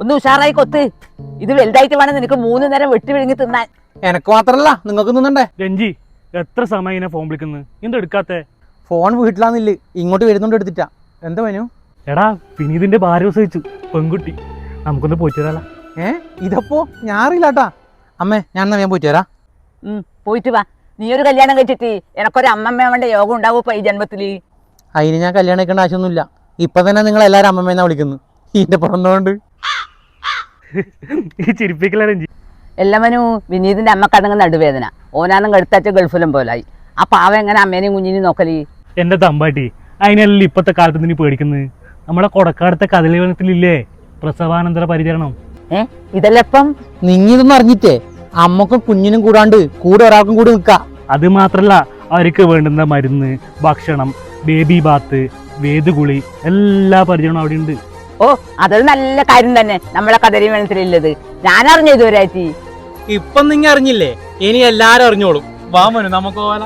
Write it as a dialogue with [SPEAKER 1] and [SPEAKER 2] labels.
[SPEAKER 1] ഒന്ന് ഉഷാറായി കൊത്ത്. ഇത് വലുതായിട്ട് വേണം നിനക്ക് മൂന്ന് നേരം വെട്ടി വിഴുങ്ങി തിന്നാൻ.
[SPEAKER 2] എനക്ക് മാത്രല്ല നിങ്ങൾക്ക് നിന്നണ്ടേ
[SPEAKER 3] രഞ്ജി എത്ര സമയം ഇങ്ങനെ ഫോൺ വിളിക്കുന്നത് എന്ത് എടുക്കാത്തെ?
[SPEAKER 2] ഫോൺ വീട്ടിലാന്നില്ല ഇങ്ങോട്ട് വരുന്നുണ്ട് എടുത്തിട്ടാ. എന്താ മനു?
[SPEAKER 3] എടാ വിനീതിന്റെ ഭാര്യ പ്രസവിച്ചു പെൺകുട്ടി. നമുക്കൊന്ന് പോയിട്ട് വരാല.
[SPEAKER 2] ഏ ഇതപ്പോ? ഞാറില്ലാട്ടാ അമ്മേ ഞാൻ എന്നാ ഞാൻ പോയിട്ട് വരാം.
[SPEAKER 1] പോയിട്ട് വാ. നീ ഒരു കല്യാണം കഴിച്ചിട്ട് എനക്കൊരു അമ്മമ്മ വേണ്ട യോഗം ഉണ്ടാവും ഈ ജന്മത്തിൽ
[SPEAKER 2] അതിന് ഞാൻ കല്യാണം കഴിക്കേണ്ട ആവശ്യമൊന്നുമില്ല. ഇപ്പൊ തന്നെ നിങ്ങൾ എല്ലാവരും അമ്മമ്മേന്നാ വിളിക്കുന്നു. ഇതിന്റെ പുറന്നുകൊണ്ട്
[SPEAKER 3] ഈ ചിരിപ്പിക്കല രഞ്ജി
[SPEAKER 1] എല്ലാവനും വിനീതിന്റെ അമ്മക്കതങ്ങ് നടുവേദന. ഓനാന്നും കടുത്താച്ച ഗൾഫിലും പോലായി. ആ പാവ എങ്ങനെ അമ്മേനെയും കുഞ്ഞിനെയും നോക്കലി?
[SPEAKER 3] എന്റെ തമ്പാട്ടി അതിനല്ല ഇപ്പത്തെ കാലത്ത് നീ പേടിക്കുന്നത് നമ്മളെ കൊടക്കാടത്തെ കദളിവനത്തിലില്ലേ പ്രസവാനന്തര പരിചരണം.
[SPEAKER 1] ഏ ഇതെല്ലാം
[SPEAKER 2] നിങ്ങ ഇതൊന്നും അറിഞ്ഞിട്ടേ? അമ്മക്കും കുഞ്ഞിനും കൂടാണ്ട് കൂടെ ഒരാൾക്കും കൂടി നിൽക്ക.
[SPEAKER 3] അത് മാത്രല്ല അവർക്ക് വേണ്ടുന്ന മരുന്ന് ഭക്ഷണം ബേബി ബാത്ത് വേദുകുളി എല്ലാ പരിചരണവും അവിടെ ഉണ്ട്
[SPEAKER 1] ഓ അതൊരു നല്ല കാര്യം തന്നെ. നമ്മളെ കഥരി മനസ്സിലുള്ളത്. ഞാൻ അറിഞ്ഞു ഇതുവരെ
[SPEAKER 2] ഇപ്പം നിങ്ങ അറിഞ്ഞില്ലേ? ഇനി എല്ലാരും അറിഞ്ഞോളും. വാമനു നമുക്ക് പോവാല.